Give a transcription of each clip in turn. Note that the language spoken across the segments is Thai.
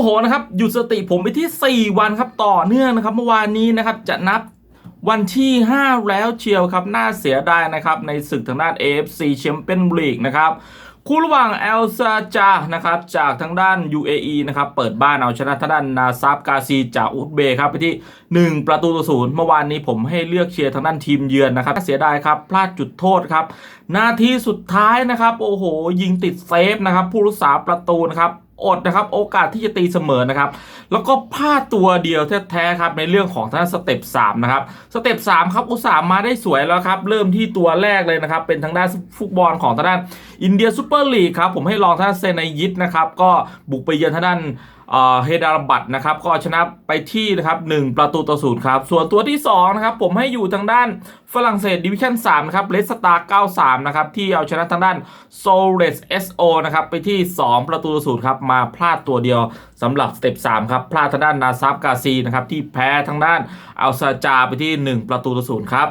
โหนะครับหยุดสติผมไปที่ 4 วันครับต่อเนื่องนะครับ เมื่อวานนี้นะครับจะนับวันที่ 5 แล้วเชียวครับ น่าเสียดายนะครับ ในศึกทางด้าน AFC Champions League นะครับคู่ระหว่างเอลซาจานะครับจากทางด้าน UAE นะครับเปิดบ้านเอาชนะทางด้านนาซาบกาซีจากอุซเบครับไปที่ 1 ประตูต่อศูนย์เมื่อวานนี้ผมให้เลือกเชียร์ทางด้านทีมเยือนนะครับเสียดายครับ พลาดจุดโทษครับนาทีสุดท้ายนะครับ โอ้โห ยิงติดเซฟนะครับ ผู้รักษาประตูนะครับ อดนะครับโอกาสที่จะตีเสมอนะครับแล้วก็พลาดตัวเดียวแท้ๆครับในเรื่องของท่านสเต็ป3นะครับสเต็ป3ครับอุตส่าห์มาได้สวยแล้วครับเริ่มที่ตัวแรกเลยนะครับเป็นทางด้านฟุตบอลของทางด้านอินเดียซูเปอร์ลีกครับผมให้ลองทางด้านเซนายิตนะครับก็บุกไปเยือนทางด้าน เฮดารบัตนะครับก็ชนะไปที่นะครับ1ประตูต่อศูนย์ครับส่วนตัวที่2นะครับผมให้อยู่ทางด้านฝรั่งเศสดิวิชั่น3นะครับเลสตาร์93นะครับที่เอาชนะทางด้านโซเรสเอสโอนะครับไปที่ 2 ประตูต่อศูนย์ครับมาพลาดตัวเดียวสำหรับสเต็ป3ครับพลาดทางด้านนาซาบกาซีนะครับที่แพ้ทางด้านอัลซาจาไปที่ 1 ประตูต่อศูนย์ครับ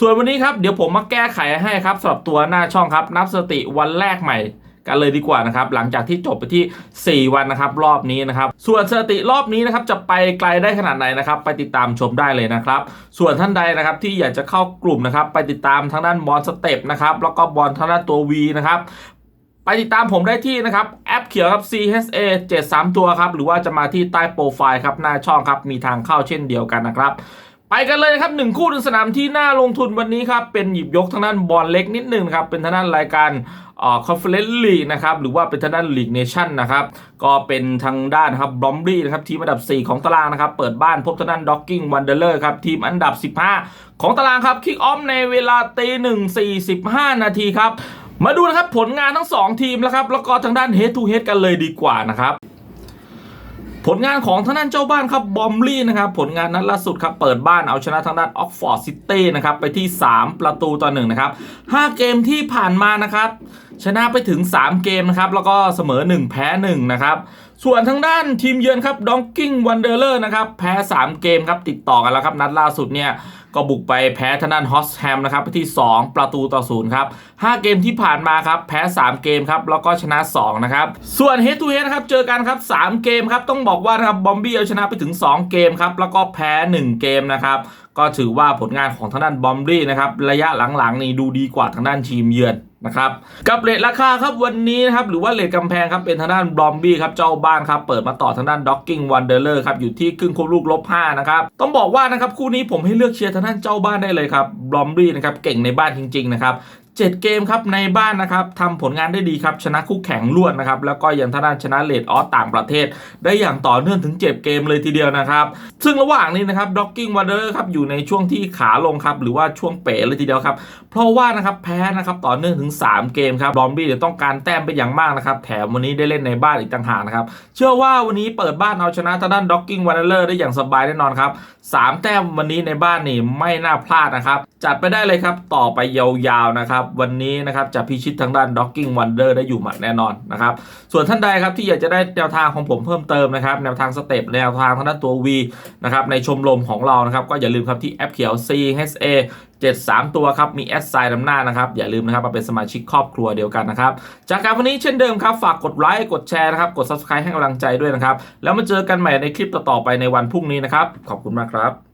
ส่วนวันนี้ครับเดี๋ยวผมมาแก้ไขให้ครับสำหรับตัวหน้าช่องครับนับสติวันแรกใหม่ กันเลยดีกว่านะครับหลังจากที่จบไปที่ 4 วันนะครับรอบนี้นะครับส่วนสถิติรอบนี้นะครับจะไปไกลได้ขนาดไหนนะครับไปติดตามชมได้เลยนะครับส่วนท่านใดนะครับที่อยากจะเข้ากลุ่มนะครับไปติดตามทางด้านบอลสเต็ปนะครับแล้วก็บอลทางด้านตัว V นะครับไปติดตามผมได้ที่นะครับ แอปเขียวครับ CHA 73 ตัวครับ หรือว่าจะมาที่ใต้โปรไฟล์ครับ หน้าช่องครับ มีทางเข้าเช่นเดียวกันนะครับ ไปกันเลยนะครับหนึ่งคู่หนึ่งสนามที่น่าลงทุนวันนี้ครับ เป็นหยิบยกทางด้านบอลเล็กนิดหนึ่งครับ เป็นทางด้านรายการอ่าคอนเฟอเรนซ์ลีกนะครับ หรือว่าเป็นทางด้านลีกเนชั่นนะครับ ก็เป็นทางด้านครับบลอมบี้นะครับ ทีมอันดับ 4 ของตารางนะครับ เปิดบ้านพบทางด้านด็อกกิ้งวันเดอร์เลอร์ครับ ทีมอันดับ 15 ของตารางครับคิกออฟในเวลาตีหนึ่งสี่สิบห้านาทีครับมาดูนะครับผลงานทั้ง 2 ทีมแล้วครับแล้วก็ทางด้านเฮดทูเฮดกันเลยดีกว่านะครับ ผลงานของทางด้านเจ้าบ้านครับบอมลี่นะครับผลงานนัดล่าสุดครับเปิดบ้านเอาชนะทางด้านออกฟอร์ดซิตี้นะครับไปที่ 3 ประตูต่อหนึ่งนะครับ5เกมที่ผ่านมานะครับชนะไปถึง 3 เกมนะครับแล้วก็เสมอ 1 แพ้1นะครับ ส่วนทางด้านทีมเยือนครับดองกิ้งวันเดอร์เลอร์นะครับแพ้ 3 เกมครับติดต่อกันแล้วครับ นัดล่าสุดเนี่ยก็บุกไปแพ้ทางด้านฮอสแฮมนะครับที่ 2 ประตูต่อศูนย์ครับ5เกมที่ผ่านมาครับแพ้ 3 เกมครับแล้วก็ชนะ 2 นะครับ ส่วนเฮดทูเฮดนะครับเจอกันครับ 3 เกมครับต้องบอกว่านะครับบอมบี้เอาชนะไปถึง 2 เกมครับแล้วก็แพ้ 1 เกมนะครับก็ถือว่าผลงานของทางด้านบอมบี้นะครับระยะหลังๆนี่ดูดีกว่าทางด้านทีมเยือน นะครับกับเลทราคาครับวันนี้นะครับหรือว่าเลทกำแพงครับเป็นทางด้านบลอมบี้ครับเจ้าบ้านครับเปิดมาต่อทางด้านด็อกกิ้งวันเดอร์เลอร์ครับอยู่ที่ครึ่งคู่ลูกลบ5นะครับต้องบอกว่านะครับคู่นี้ผมให้เลือกเชียร์ทางด้านเจ้าบ้านได้เลยครับบลอมบี้นะครับเก่งในบ้านจริงๆนะครับ 7 เกมครับในบ้านนะครับทำผลงานได้ดีครับชนะคู่แข่งรวดนะครับแล้วก็ยังทางด้านชนะเลดออสต่างประเทศ ได้อย่างต่อเนื่องถึง 7 เกมเลยทีเดียวนะครับซึ่งระหว่างนี้นะครับด็อกกิ้งวันเดอร์ครับอยู่ในช่วงที่ขาลงครับหรือว่าช่วงเป๋เลยทีเดียวครับเพราะว่านะครับแพ้นะครับต่อเนื่องถึง 3 เกมครับบอมบี้เดี๋ยวต้องการแต้มเป็นอย่างมากนะครับแถมวันนี้ได้เล่นในบ้านอีกต่างหากนะครับเชื่อว่าวันนี้เปิดบ้านเอาชนะทางด้านด็อกกิ้งวันเดอร์ได้อย่างสบายแน่นอนครับสามแต้มวันนี้ในบ้านนี่ไม่น่าพลาดนะครับ จัดไปได้เลยครับต่อไปยาวๆนะครับ วันนี้นะครับจะพิชิตทางด้าน Docking Wonder ได้อยู่หมัดแน่นอนนะครับ ส่วนท่านใดครับที่อยากจะได้แนวทางของผมเพิ่มเติมนะครับ แนวทางสเต็ปแนวทางทางด้านตัว V นะครับในชมรมของเรานะครับ ก็อย่าลืมครับที่แอปเขียว CHA 73 ตัวครับ มีแอดไซน์นำหน้านะครับ อย่าลืมนะครับมาเป็นสมาชิกครอบครัวเดียวกันนะครับ จากการวันนี้เช่นเดิมครับ ฝากกดไลค์กดแชร์นะครับ กด Subscribe ให้กำลังใจด้วยนะครับ แล้วมาเจอกันใหม่ในคลิปต่อๆไปในวันพรุ่งนี้นะครับ ขอบคุณมากครับ